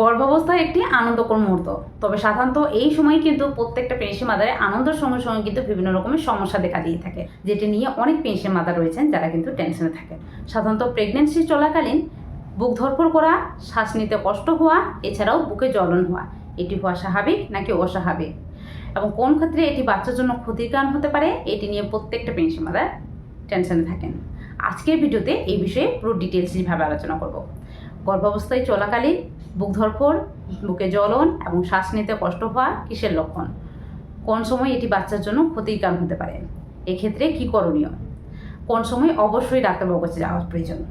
গর্ভাবস্থা একটি আনন্দকর মুহূর্ত। তবে সাধারণত এই সময় কিন্তু প্রত্যেকটা পেনশন মাদারে আনন্দের সঙ্গে সঙ্গে কিন্তু বিভিন্ন রকমের সমস্যা দেখা দিয়ে থাকে, যেটি নিয়ে অনেক পেনশন মাদার রয়েছেন যারা কিন্তু টেনশনে থাকেন। সাধারণত প্রেগনেন্সি চলাকালীন বুক ধরপড় করা, শ্বাস নিতে কষ্ট হওয়া, এছাড়াও বুকে জ্বলন হওয়া, এটি হওয়া স্বাভাবিক নাকি অস্বাভাবিক? এবং কোন ক্ষেত্রে এটি বাচ্চার জন্য ক্ষতির কারণ হতে পারে, এটি নিয়ে প্রত্যেকটা পেনশন মাদার টেনশনে থাকেন। আজকের ভিডিওতে এই বিষয়ে পুরো ডিটেলসভাবে আলোচনা করব। গর্ভাবস্থায় চলাকালীন বুক ধরফর বুকে জ্বলন এবং শ্বাস নিতে কষ্ট হওয়া কিসের লক্ষণ? কোন সময় এটি বাচ্চার জন্য ক্ষতির কারণ হতে পারে? এক্ষেত্রে কী করণীয়? কোন সময় অবশ্যই ডাক্তারবাবুর কাছে যাওয়ার প্রয়োজন?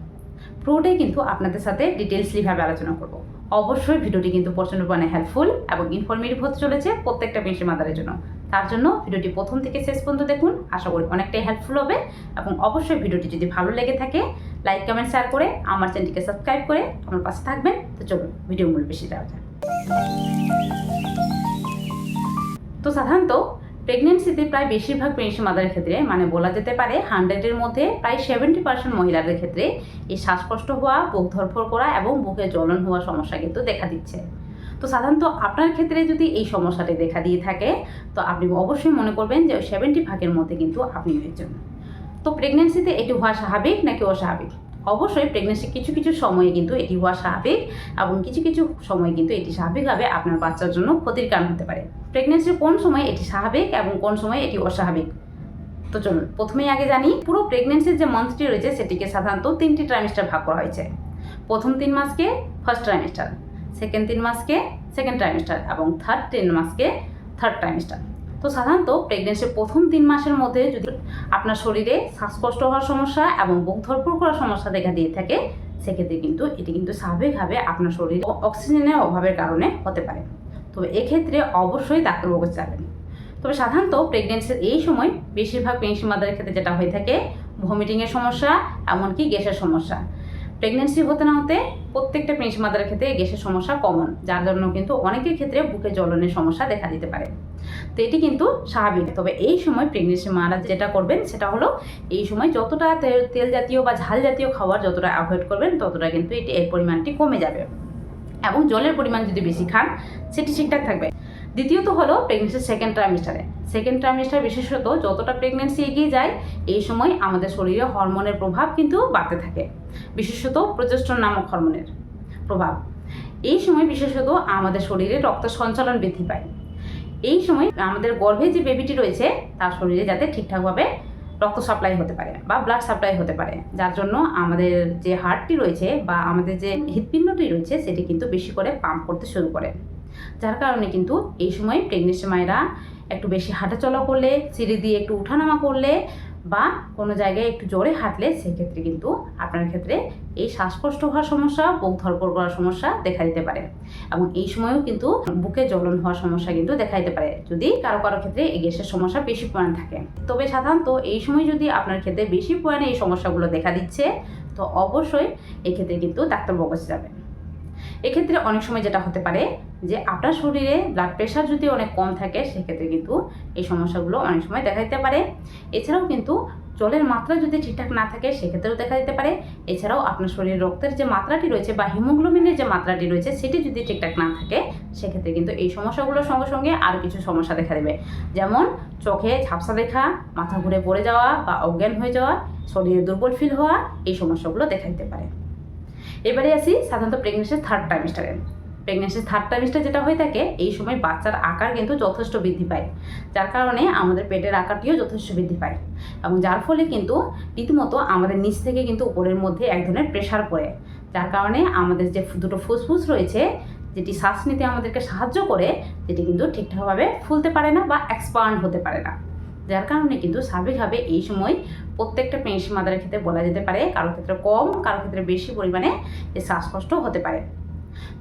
পুরোটাই কিন্তু আপনাদের সাথে ডিটেলসলিভাবে আলোচনা করব। অবশ্যই ভিডিওটি কিন্তু প্রচণ্ড পরিমাণে হেল্পফুল এবং ইনফরমেটিভ হতে চলেছে প্রত্যেকটা পেশি মাদারের জন্য। তার জন্য ভিডিওটি প্রথম থেকে শেষ পর্যন্ত দেখুন, আশা করি অনেকটাই হেল্পফুল হবে এবং অবশ্যই ভিডিওটি যদি ভালো লেগে থাকে লাইক কমেন্ট শেয়ার করে আমার চ্যানেলটিকে সাবস্ক্রাইব করে আমার পাশে থাকবেন। তো চলুন ভিডিও মূল বেশি যাওয়া যায় তো সাধারণত প্রেগনেন্সিতে প্রায় বেশিরভাগ প্রেগনেন্সি মাদারের ক্ষেত্রে মানে বলা যেতে পারে হান্ড্রেডের মধ্যে প্রায় সেভেন্টি পার্সেন্ট মহিলাদের ক্ষেত্রে এই শ্বাসকষ্ট হওয়া, বুক ধরফর করা এবং বুকে জ্বলন হওয়া সমস্যা কিন্তু দেখা দিচ্ছে। তো সাধারণত আপনার ক্ষেত্রে যদি এই সমস্যাটি দেখা দিয়ে থাকে, তো আপনি অবশ্যই মনে করবেন যে সেভেন্টি ভাগের মধ্যে কিন্তু আপনি একজন তো প্রেগনেন্সিতে এটি হওয়া স্বাভাবিক নাকি অস্বাভাবিক? অবশ্যই প্রেগনেন্সি কিছু কিছু সময়ে কিন্তু এটি হওয়া স্বাভাবিক এবং কিছু কিছু সময় কিন্তু এটি স্বাভাবিকভাবে আপনার বাচ্চার জন্য ক্ষতির কারণ হতে পারে। প্রেগনেন্সির কোন সময় এটি স্বাভাবিক এবং কোন সময় এটি অস্বাভাবিক? তো চলুন, প্রথমেই আগে জানি, পুরো প্রেগনেন্সির যে মান্থটি রয়েছে সেটিকে সাধারণত তিনটি ট্রাইমেস্টার ভাগ করা হয়েছে। প্রথম তিন মাসকে ফার্স্ট ট্রাইমেস্টার সেকেন্ড তিন মাসকে সেকেন্ড ট্রাইমেস্টার এবং থার্ড তিন মাসকে থার্ড ট্রাইমেস্টার তো সাধারণত প্রেগনেন্সির প্রথম তিন মাসের মধ্যে যদি আপনার শরীরে শ্বাসকষ্ট হওয়ার সমস্যা এবং বুক ধরপড় করার সমস্যা দেখা দিয়ে থাকে, সেক্ষেত্রে কিন্তু এটি কিন্তু স্বাভাবিকভাবে আপনার শরীরে অক্সিজেনের অভাবের কারণে হতে পারে। তবে এক্ষেত্রে অবশ্যই ডাক্তারবাবু যাবেন তবে সাধারণত প্রেগনেন্সির এই সময় বেশিরভাগ পেনশন মাদারের ক্ষেত্রে যেটা হয়ে থাকে ভমিটিংয়ের সমস্যা, এমনকি গ্যাসের সমস্যা। প্রেগনেন্সি হতে না হতে প্রত্যেকটা পেনশন মাদারের ক্ষেত্রে গ্যাসের সমস্যা কমন যার জন্য কিন্তু অনেকের ক্ষেত্রে বুকে জ্বলনের সমস্যা দেখা দিতে পারে। তো এটি কিন্তু স্বাভাবিক। তবে এই সময় প্রেগনেন্সি মারা যেটা করবেন সেটা হলো এই সময় যতটা তেল জাতীয় বা ঝাল জাতীয় খাবার যতটা অ্যাভয়েড করবেন, ততটা কিন্তু এটি এর পরিমাণটি কমে যাবে। এবং জলের পরিমাণ যদি বেশি খান, সেটি ঠিকঠাক থাকবে। দ্বিতীয়ত হলো প্রেগনেন্সির সেকেন্ড ট্রাইমেস্টারে সেকেন্ড ট্রাইমেস্টার বিশেষত যতটা প্রেগনেন্সি এগিয়ে যায়, এই সময় আমাদের শরীরে হরমোনের প্রভাব কিন্তু বাড়তে থাকে। বিশেষত প্রজেস্ট্রন নামক হরমোনের প্রভাব। এই সময় বিশেষত আমাদের শরীরে রক্ত সঞ্চালন বৃদ্ধি পায়। এই সময় আমাদের গর্ভে যে বেবিটি রয়েছে, তার শরীরে যাতে ঠিকঠাকভাবে রক্ত সাপ্লাই হতে পারে বা ব্লাড সাপ্লাই হতে পারে। যার জন্য আমাদের যে হার্টটি রয়েছে বা আমাদের যে হৃৎপিণ্ডটি রয়েছে, সেটি কিন্তু বেশি করে পাম্প করতে শুরু করে। যার কারণে কিন্তু এই সময় প্রেগনেন্সি মায়েরা একটু বেশি হাঁটাচলা করলে, সিঁড়ি দিয়ে একটু উঠানামা করলে বা কোনো জায়গায় একটু জোরে হাঁটলে সেক্ষেত্রে কিন্তু আপনার ক্ষেত্রে এই শ্বাসকষ্ট হওয়ার সমস্যা, বুক ধরপড় করার সমস্যা দেখা দিতে পারে। এবং এই সময়ও কিন্তু বুকে জ্বলন হওয়ার সমস্যা কিন্তু দেখা দিতে পারে। যদি কারও কারও ক্ষেত্রে এই গ্যাসের সমস্যা বেশি পরিমাণ থাকে। তবে সাধারণত এই সময় যদি আপনার ক্ষেত্রে বেশি পরিমাণে এই সমস্যাগুলো দেখা দিচ্ছে, তো অবশ্যই এক্ষেত্রে কিন্তু ডাক্তারবাবু কাছে যাবেন। এক্ষেত্রে অনেক সময় যেটা হতে পারে যে আপনার শরীরে ব্লাড প্রেশার যদি অনেক কম থাকে, সেক্ষেত্রে কিন্তু এই সমস্যাগুলো অনেক সময় দেখা দিতে পারে। এছাড়াও কিন্তু জলের মাত্রা যদি ঠিকঠাক না থাকে, সেক্ষেত্রেও দেখা দিতে পারে। এছাড়াও আপনার শরীরে রক্তের যে মাত্রাটি রয়েছে বা হিমোগ্লোবিনের যে মাত্রাটি রয়েছে, সেটি যদি ঠিকঠাক না থাকে, সেক্ষেত্রে কিন্তু এই সমস্যাগুলোর সঙ্গে সঙ্গে আরও কিছু সমস্যা দেখা দেবে। যেমন চোখে ঝাপসা দেখা, মাথা ঘুরে পড়ে যাওয়া বা অজ্ঞান হয়ে যাওয়া, শরীরে দুর্বল ফিল হওয়া, এই সমস্যাগুলো দেখা দিতে পারে। এবারে আসি সাধারণত প্রেগনেন্সির থার্ড ট্রাইমেস্টারে প্রেগনেন্সির থার্ড ট্রাইমেস্টার যেটা হয়ে থাকে, এই সময় বাচ্চার আকার কিন্তু যথেষ্ট বৃদ্ধি পায়। যার কারণে আমাদের পেটের আকারটিও যথেষ্ট বৃদ্ধি পায়। এবং যার ফলে কিন্তু রীতিমতো আমাদের নিচ থেকে কিন্তু উপরের মধ্যে এক ধরনের প্রেশার পড়ে। যার কারণে আমাদের যে দুটো ফুসফুস রয়েছে, যেটি শ্বাস নিতে আমাদেরকে সাহায্য করে যেটি কিন্তু ঠিকঠাকভাবে ফুলতে পারে না বা এক্সপান্ড হতে পারে না। যার কারণে কিন্তু স্বাভাবিকভাবে এই সময় প্রত্যেকটা পেনশন মাদারের ক্ষেত্রে বলা যেতে পারে কারও ক্ষেত্রে কম কারও ক্ষেত্রে বেশি পরিমাণে শ্বাসকষ্ট হতে পারে।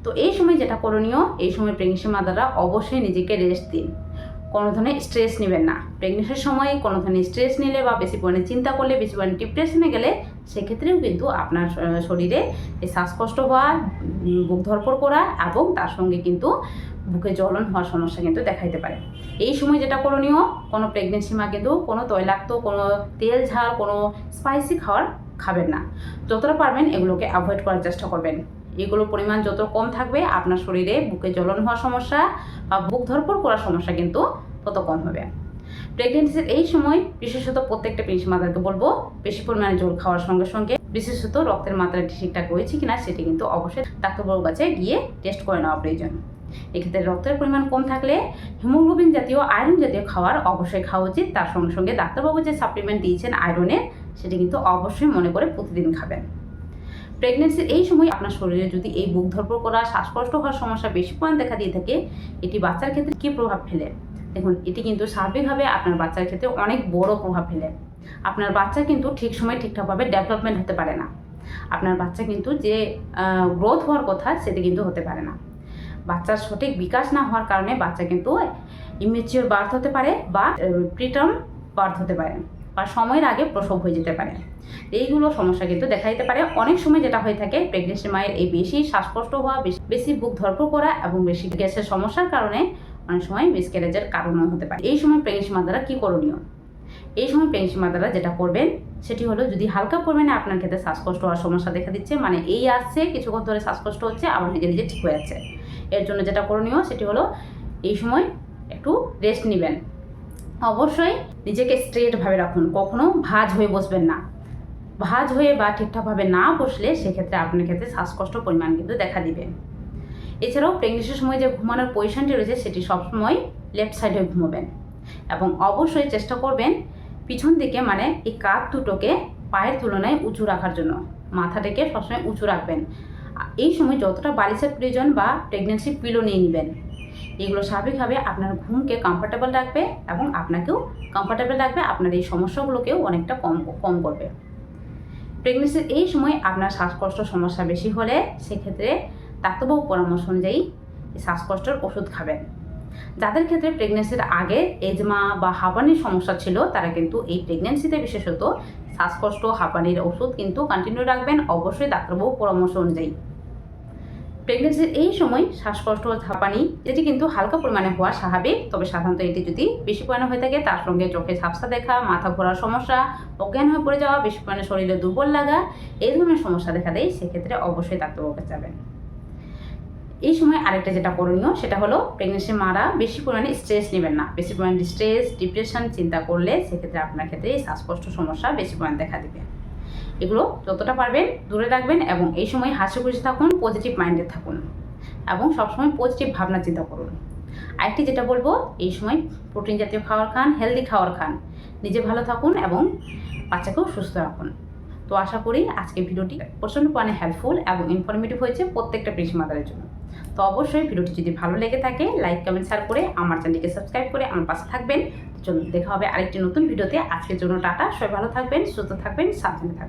তো এই সময় যেটা করণীয়, এই সময় প্রেগনেন্সি মাদাররা অবশ্যই নিজেকে রেস্ট দিন। কোনো ধরনের স্ট্রেস নেবেন না। প্রেগনেন্সির সময় কোনো ধরনের স্ট্রেস নিলে বা বেশি পরিমাণে চিন্তা করলে, বেশি পরিমাণে ডিপ্রেশনে গেলে, সেক্ষেত্রেও কিন্তু আপনার শরীরে শ্বাসকষ্ট হওয়া বুক ধরপড় করা এবং তার সঙ্গে কিন্তু বুকে জ্বলন হওয়ার সমস্যা কিন্তু দেখা দিতে পারে। এই সময় যেটা করণীয়, কোনো প্রেগনেন্সি মা কিন্তু কোনো তৈলাক্ত, কোনো তেল ঝাল, কোনো স্পাইসি খাওয়ার খাবেন না। যতটা পারবেন এগুলোকে অ্যাভয়েড করার চেষ্টা করবেন। এগুলোর পরিমাণ যত কম থাকবে, আপনার শরীরে বুকে জ্বলন হওয়ার সমস্যা বা বুক ধরপড় করার সমস্যা কিন্তু তত কম হবে। প্রেগনেন্সির এই সময় বিশেষত প্রত্যেকটা পেশি মাদারকে বলব, বেশি পরিমাণে জল খাওয়ার সঙ্গে সঙ্গে বিশেষত রক্তের মাত্রাটি ঠিকঠাক রয়েছে কিনা সেটি কিন্তু অবশ্যই ডাক্তারবাবুর কাছে গিয়ে টেস্ট করে নেওয়া প্রয়োজন। এক্ষেত্রে রক্তের পরিমাণ কম থাকলে হিমোগ্লোবিন জাতীয়, আয়রন জাতীয় খাবার অবশ্যই খাওয়া উচিত। তার সঙ্গে সঙ্গে ডাক্তারবাবু যে সাপ্লিমেন্ট দিয়েছেন আয়রনের সেটি কিন্তু অবশ্যই মনে করে প্রতিদিন খাবেন। প্রেগনেন্সির এই সময় আপনার শরীরে যদি এই বুক ধরপড় করা, শ্বাসকষ্ট হওয়ার সমস্যা বেশি পরিমাণ দেখা দিয়ে থাকে, এটি বাচ্চার ক্ষেত্রে কী প্রভাব ফেলে? দেখুন, এটি কিন্তু স্বাভাবিকভাবে আপনার বাচ্চার ক্ষেত্রে অনেক বড় প্রভাব ফেলে। আপনার বাচ্চা কিন্তু ঠিক সময় ঠিকঠাকভাবে ডেভেলপমেন্ট হতে পারে না। আপনার বাচ্চা কিন্তু যে গ্রোথ হওয়ার কথা, সেটি কিন্তু হতে পারে না। বাচ্চার সঠিক বিকাশ না হওয়ার কারণে বাচ্চা কিন্তু ইমেচিওর বার্থ হতে পারে বা প্রিটার্ম বার্থ হতে পারে বা সময়ের আগে প্রসব হয়ে যেতে পারে। এইগুলো সমস্যা কিন্তু দেখা দিতে পারে। অনেক সময় যেটা হয়ে থাকে প্রেগনেন্সি মায়ের এই বেশি শ্বাসকষ্ট হওয়া, বেশি বুক ধরপড় করা এবং বেশি গ্যাসের সমস্যার কারণে অনেক সময় মিসক্যারেজের কারণও হতে পারে। এই সময় প্রেগনেন্সি মাদারা কী করণীয়? এই সময় প্রেগনেন্সি মাদারা যেটা করবেন, সেটি হলো যদি হালকা পরিমাণে আপনার ক্ষেত্রে শ্বাসকষ্ট হওয়ার সমস্যা দেখা দিচ্ছে মানে এই আসছে, কিছুক্ষণ ধরে শ্বাসকষ্ট হচ্ছে, আবার নিজে নিজে ঠিক হয়ে যাচ্ছে। এর জন্য যেটা করণীয় সেটি হলো এই সময় একটু রেস্ট নেবেন। অবশ্যই নিজেকে স্ট্রেটভাবে রাখুন, কখনো ভাঁজ হয়ে বসবেন না। ভাঁজ হয়ে বা ঠিকঠাকভাবে না বসলে সেক্ষেত্রে আপনার ক্ষেত্রে শ্বাসকষ্ট পরিমাণ কিন্তু দেখা দিবে। এছাড়াও প্রেগনেন্সির সময় যে ঘুমানোর পজিশনটি রয়েছে সেটি সবসময় লেফট সাইডে ঘুমোবেন এবং অবশ্যই চেষ্টা করবেন পিছন দিকে মানে এই কাঁধ দুটোকে পায়ের তুলনায় উঁচু রাখার জন্য। মাথাটাকে সবসময় উঁচু রাখবেন। এই সময় যতটা বালিশের প্রয়োজন বা প্রেগনেন্সি পিলো নিয়ে নেবেন। এগুলো স্বাভাবিকভাবে আপনার ঘুমকে কমফোর্টেবল রাখবে এবং আপনাকেও কমফোর্টেবল রাখবে, আপনার এই সমস্যাগুলোকেও অনেকটা কম কম করবে। প্রেগনেন্সির এই সময় আপনার শ্বাসকষ্ট সমস্যা বেশি হলে সেক্ষেত্রে ডাক্তারবাবু পরামর্শ অনুযায়ী শ্বাসকষ্টের ওষুধ খাবেন। যাদের ক্ষেত্রে প্রেগনেন্সির আগে এজমা বা হাঁপানির সমস্যা ছিল, তারা কিন্তু এই প্রেগনেন্সিতে বিশেষত শ্বাসকষ্ট, হাঁপানির ওষুধ কিন্তু কন্টিনিউ রাখবেন। অবশ্যই ডাক্তারবাবু পরামর্শ অনুযায়ী। প্রেগনেন্সির এই সময় শ্বাসকষ্ট হাঁপানি এটি কিন্তু হালকা পরিমাণে হওয়া স্বাভাবিক। তবে সাধারণত এটি যদি বেশি পরিমাণে হয়ে থাকে, তার সঙ্গে চোখে ঝাপসা দেখা, মাথা ঘোরার সমস্যা, অজ্ঞান হয়ে পড়ে যাওয়া, বেশি পরিমাণে শরীরে দুর্বল লাগা, এই ধরনের সমস্যা দেখা দেয়, সেক্ষেত্রে অবশ্যই ডাক্তারবাবুর কাছে যাবেন। এই সময় আরেকটা যেটা করণীয়, সেটা হলো প্রেগনেন্সি মারা বেশি পরিমাণে স্ট্রেস নেবেন না। বেশি পরিমাণে স্ট্রেস ডিপ্রেশন চিন্তা করলে সেক্ষেত্রে আপনার ক্ষেত্রে এই শ্বাসকষ্ট সমস্যা বেশি পরিমাণে দেখা দেবে। এগুলো যতটা পারবেন দূরে রাখবেন এবং এই সময় হাসি খুশি থাকুন পজিটিভ মাইন্ডে থাকুন এবং সবসময় পজিটিভ ভাবনা চিন্তা করুন। আরেকটি যেটা বলব, এই সময় প্রোটিন জাতীয় খাবার খান হেলদি খাবার খান। নিজে ভালো থাকুন এবং বাচ্চাকেও সুস্থ রাখুন। তো আশা করি আজকের ভিডিওটি প্রচণ্ড পরিমাণে হেল্পফুল এবং ইনফরমেটিভ হয়েছে প্রত্যেকটা পেশি মাদারের জন্য। তো অবশ্যই ভিডিওটি যদি ভালো লেগে থাকে লাইক কমেন্ট শেয়ার করে আমার চ্যানেলটিকে সাবস্ক্রাইব করে আমার পাশে থাকবেন। চলুন, দেখা হবে আরেকটি নতুন ভিডিওতে। আজকের জন্য টাটা, সবাই ভালো থাকবেন, সুস্থ থাকবেন, সাবধানে থাকবেন।